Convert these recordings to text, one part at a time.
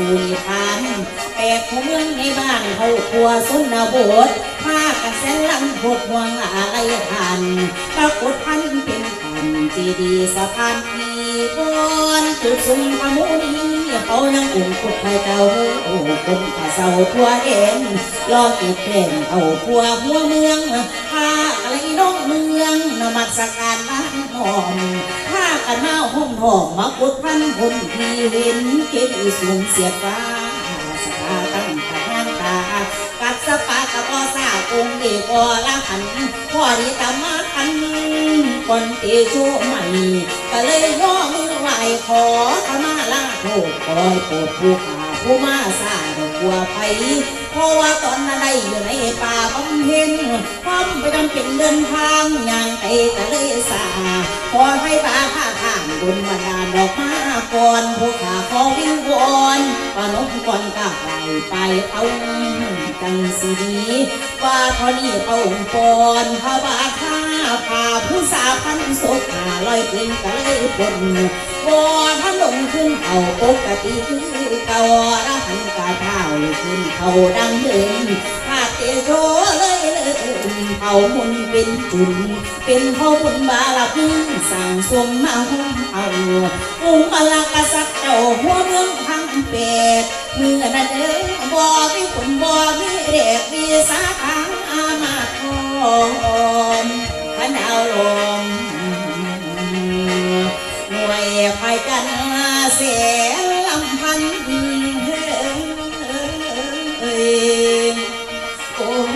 สู่นิพพานแปดของเมืองในบ้านเขาครัวสุนบทพากันแสนลังพดห่วงอะไรทันปรากฏพันเป็นพันจีดีสะพานทีบอนจุดสุนพมุนีเขายังอุ่นคุดไทยเจ้าโอ้คนกะเศร้าทั่วเอ็นรอเก็บแผ่นเอาพัวหัวเมืองพา อะไรน้องเมืองนมัสการบ้านหอมพากันมาห้องหอมมากุดพันคนทีเห็นเก็บสูงเสียฟ้าสตาตั้งตาตากัดสปากะพอสาองค์ดีกอละหันพ่อดีตามาทันก่อนเตโชใหม่ก็เลยย่อมือไหวขอขมาลาโทษคอยโปรดผู้ขา ผู้มาสร้างกลัวไผเพราะว่าตอนนั้นได้อยู่ในป่าบำเพ็ญความไปจำเป็นเดินทางอย่างไปก็เลยสาขอให้ป่าข้าทางบนบันดาลดอกมาก่อนผู้ข้าขอวิงวอนปานกก่อนก้าวไกลไปเอาจังสีว่าเท่านี้เอาองค์กรพระบาข้าพาผู้สาวพันศกหาลอยกลิ่นก็เลยปนบ่ท่านลงขึ้น เอาปกติคือเก่าละหันกาเท้าขึ้นเขาดังเดิมพาเตโชเลยเลยเผามุนเป็นจุนเป็นเผาบุญบาลพึ่งสั่งสมมาหุ้มเอาอุ้งอลากษัตริย์เจ้าหัวเมืองทั้งเป็ดเมื่อนั้นเด้อบ่มีฝนบ่มีเด็กมีสาขามาทอนขนาวลมหน่วยภายกัน เสียลำพันเฮ้ยโอ้โห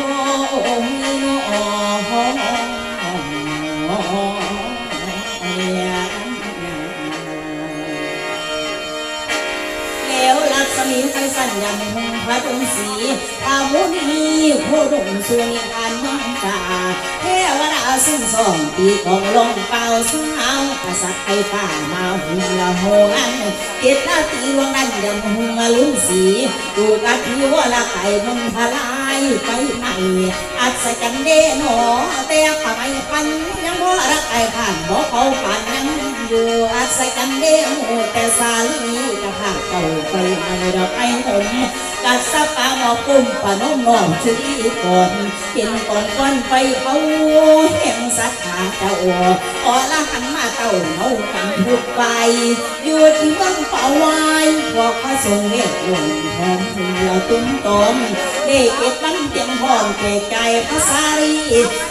แล้วลักษมีไฟสัญญาพระดงสีอามุนีโคดงสุนิทานมังกา เทวดาซึ่งสองปีของลงเป่าสาวกษัตริย์ไอ้ฟ้ามาหุงละโหงันเกตนาตีลวงนั้นยำหุงลุ้นสีดูกัดที่ว่าละไก่มนทลายไปใหมอัศจรรย์เด้หนอแต่ปไม่ปันยังบ่รักไก่ผ่านบ่เขาฝันยังอยู่อัศจรรย์เด้หมูแต่สาลีกะหาเก่าไปมาดอกไอ้หม กัดสะปาหมอกุ้มปะน้องน้องชื่อก่อนเห็นก่อนก้อนไปเขาแห่งสัทธาเจ้าอ๋อละหันมาเต่าเนากันทุกไปอยู่ที่เมืองเป่าไว้พวกพระสงฆ์เรียกหลวงหอมเหือตุ้มตอมเด็กเก็บมันเตรียมพร้อมเกใจพระสารี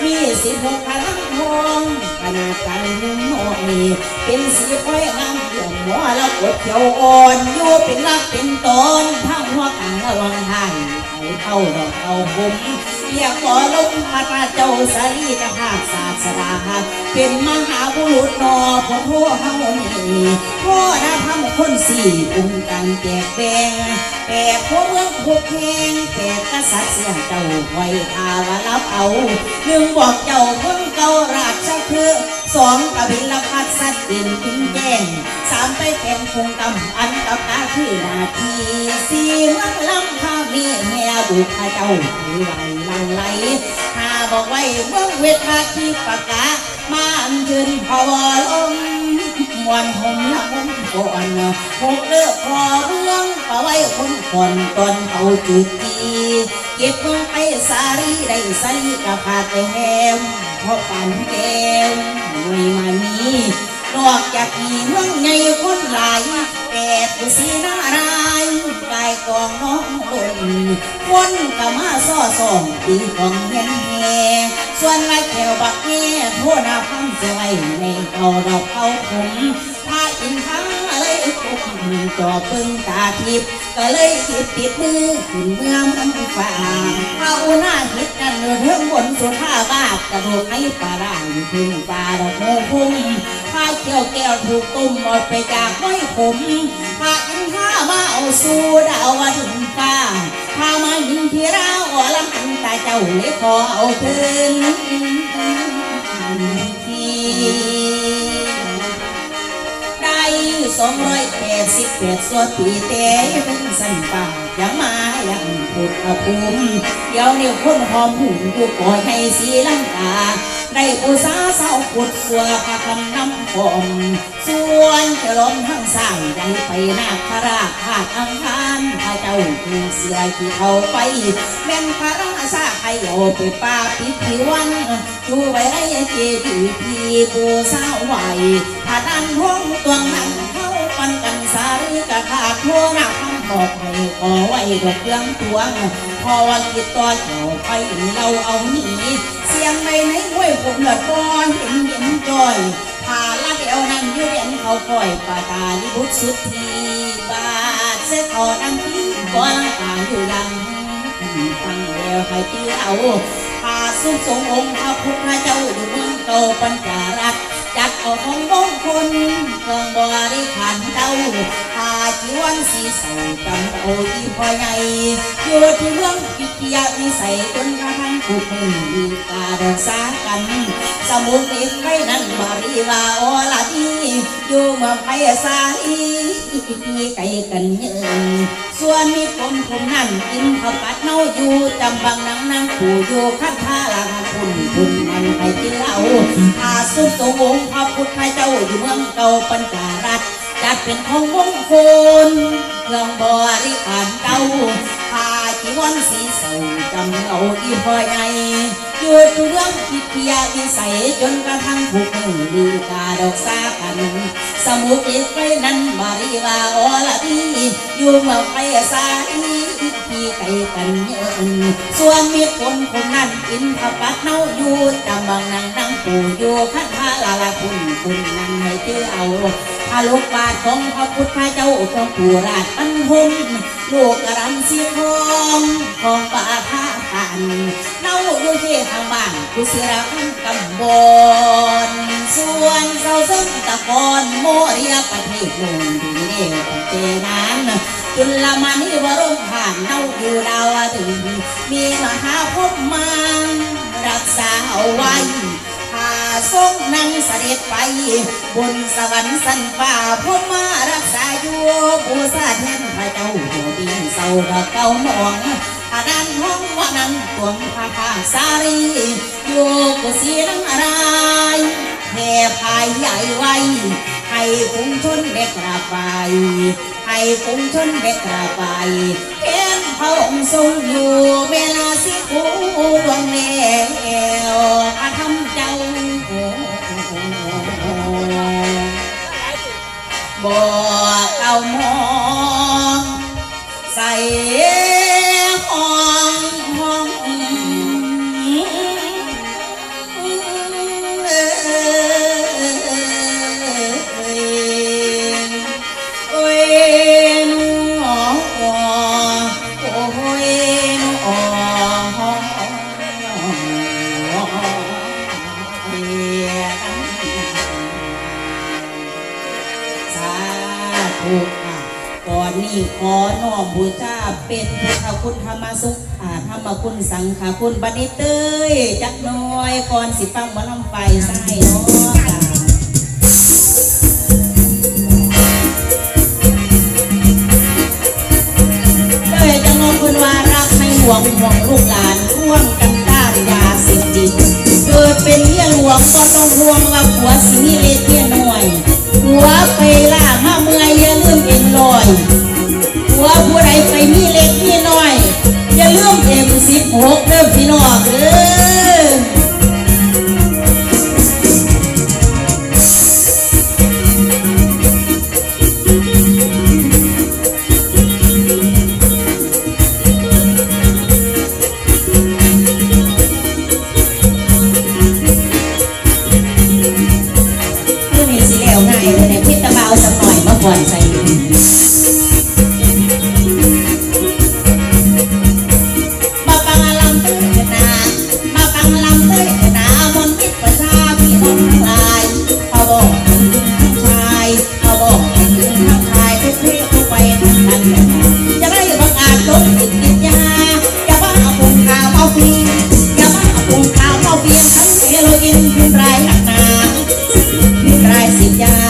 มีสิบหกพลังทองขนาดกันหนุ่มน้อยเป็นสีค่อยงาม หลืองหัวละกดเขียวอ่อนอยู่เป็นรักเป็นตนทั้งหัวกลางระวังไทยไอ้เข้าดอกเอาผม เรียกขอลงพระเจ้าสารีกภาศาสดาเป็นมหาบุรุษนอพอทั่วเฮานี่พ่อนะทำคนสี่อุ้มกันแจกแบ่งแปดพวกเมืองพวกแข่งแปดกษัตริย์เสียเจ้าไว้ทาวารับเอาหนึ่งบอกเจ้าเมืองเก่าราชคือสองกบิลพัดสัตว์ดินถึงแจ้งสามไปแข่งคงกำอันกับตาคือนาทีสี่เมืองลำพามีแห่บุกข้าเจ้าถือไหลไหลหาบอกไว้เมืองเวทาที่ปากกามาอันเชิญพาวลมมวนหมละมก่อนหกเลือกพอเรื่องปะไว้คนก่อนตอนเขาจุดจีเก็บเมืองไปสารีได้สารีกับพาแต่แฮมเพราะปันแก้วไม่มามีนอกจากมีเมืองใหญ่คนหลาย แปดผู้สีนารายกายกองน้องลนคนกะมาซ่อส่องตีกองเห็นแห่ส่วนลายแถวบักแง่โทษนาพังจะไว้ในเอาดอกเขาผมพระกินข้าวเลยคุก จอปึงตาทิพย์ก็เลยติดติดมือขึ้นเมื่อมันฝ่าเอาหน้าฮิตกันเรื่องบนสุท่าบ้ากระโดดให้ปลาร่างพึ่งปลาดอกโมพุ่มผ้าเกี่ยวแก้วถูกตุ้มหมดไปจากไว้ผมผ้าอินข้ามาเอาสู่ดาวว่าถึงฟ้าผ้ามายินที่ราอ่อลำหันตาเจ้าเลยขอเอาคืนทีได้ สองร้อยแปดสิบแปดส่วนปีเตะเป็นสันป่ายังมายังพุทธภูมิเดี๋ยวเนี้คนหอมหุ่นอยู่ก่อให้สีลังกาได้อุสาเศร้าปุดสัวพาคำน้ำหอมส่วนจะล้มทั้งสางยังไปนาคราขาดอังคารพระเจ้าผู้เสือที่เอาไปแม่นพระราชาให้เอาไปป่าปิดผิวันอยู่ไว้ได้เจดีย์ที่บูสาวไหวถ้าดันห้องตวงนั้น เข้าปันกันสารีกะขาดทั่วหน้าคำบอกให้ขอไว้ดอกเรื่องตวงพอวันกิดต่อเจ้าไปเราเอาหนีเสียงในในห้วยผมเลือดบอนเห็นเห็นจอยพาลาเดียวนั่งอยู่เรียนเขาคอยปาตาลิบุตรสุดทีบาดเสคอดังที่บ่ลังตาอยู่ดังฟังแล้วให้เตื้อเอาพาสุขสงองค์พระพุทธเจ้าอยู่เมืองโตปัญจารักจัด เอาของมงคลเครื่องบริขารเจ้าพาจีวันสีเสาจำเอาที่พอใหญ่อยู่ที่เมืองพิทยาวิสัยจนกระทั่งผู้คนมีการรักษากัน สมุทรเอกไว้นั้นมารีวาโอลาดีอยู่เมืองไพศาลีไกลกันเยินส่วนมีคนคนนั้นกินข้าวปัดเน่าอยู่จำบังนังนางผู้อยู่คัดท่าลาคุณคุณมันไปเจ้าอาสุตวงศ์พระพุทธเจ้าอยู่เมืองเก่าปัญจารัตจัดเป็นของมงคลเครื่องบริการเก่า วันสีเสาจำเอาอีพ่อใหญ่อยู่ทุเรื่องพิทยาวิสัยจนกระทั่งผูกมือดีกาดอกสากัน สมุทรเอกไว้นั้นมารีวาออละดีอยู่เมือไพศาลีที่ไกลกันเยินส่วนมีคนคนนั้นกินข้าวปัดเน่าอยู่จำบางนางนั่งปู่อยู่คันทาลาลาคุณคุณนั่งให้เจ้าเอาพาลูกบาทของพระพุทธเจ้าของผู้ราชอันหง ลูกกระรำสีทองของป่าท่าตันเน่าอยู่ที่ทางบ้านกุศิราคันตำบลส่วนเศร้าซึ่งตะกอนโมเรียประเทศลงดีเดียวเจนานจุลมานิวรงผ่านเน่าอยู่ดาวถึงมีมหาภพมานรักษาเอาไว้พาทรงนั่งเสด็จไป บนสวรรค์สันฟ้าพมมารักษาอยู่ผู้สาแทนพระเจ้า ผู้ดีเศร้ากับเก่ามองอาดันห้องว่านั้นตวงพาพาสารีอยู่กุศีนังอะไรแผ่พายใหญ่ไว้ให้ปุงชนเด็กราบไปให้ปุงชนเด็กราบไปเห็นพระองค์ทรงอยู่เวลาสิคูดวงแล้วอาทำเจ้าบ่เก่ามอง ใคุณสังขาคุณบัดนี้เต้ยจักน้อยก่อนสิฟังหมอลำไฟใส่เนาะ ya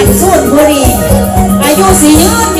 หันสูดบุรีอายุสี่ยืน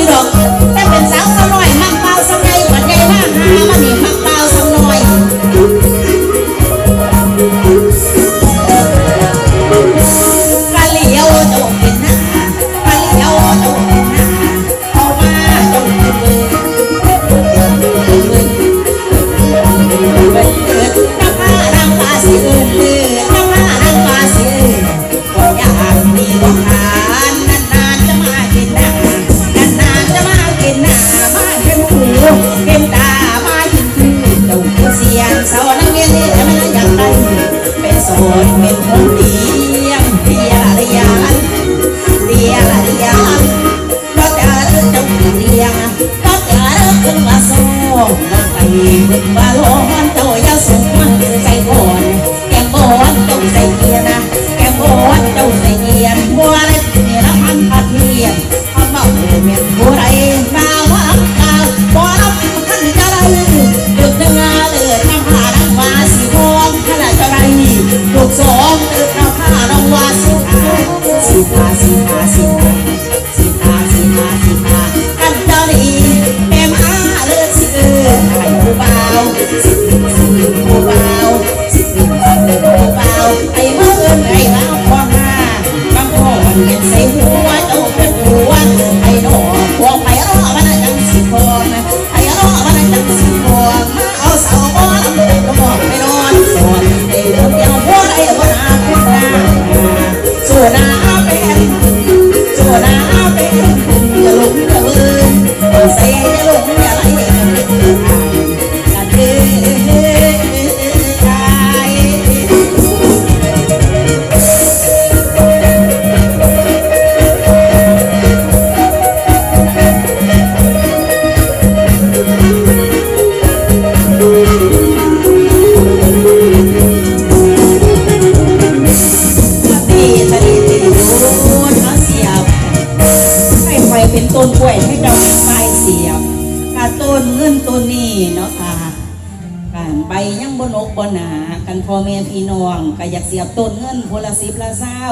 บ่หนากันพ่อแม่พี่น้องก็อยากเสียบต้นเงินพละสิบละเศร้า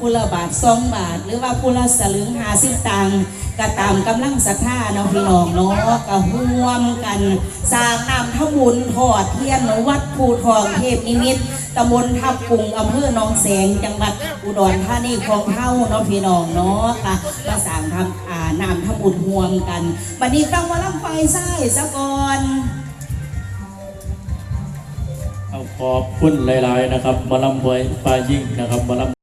พละบาทสองบาท หรือว่าพละสลึงหาสิบตังค์ก็ตามกำลังศรัทธาเนาะพี่น้องเนาะก็ร่วมกันสร้างนำทบุญทอดเทียนวัดภูทองเทพนิมิตตำบลทับกุงอำเภอหนองแสงจังหวัดอุดรธานีของเฮาเนาะพี่น้องเนาะค่ะมาสร้างทำอ่านำทบุญร่วมกันบัดนี้ต้องมาล่ำไฟไส้ซะก่อน เอาขอบคุณหลาย ๆ นะครับมาลำไวยปลายิ่งนะครับมาลำ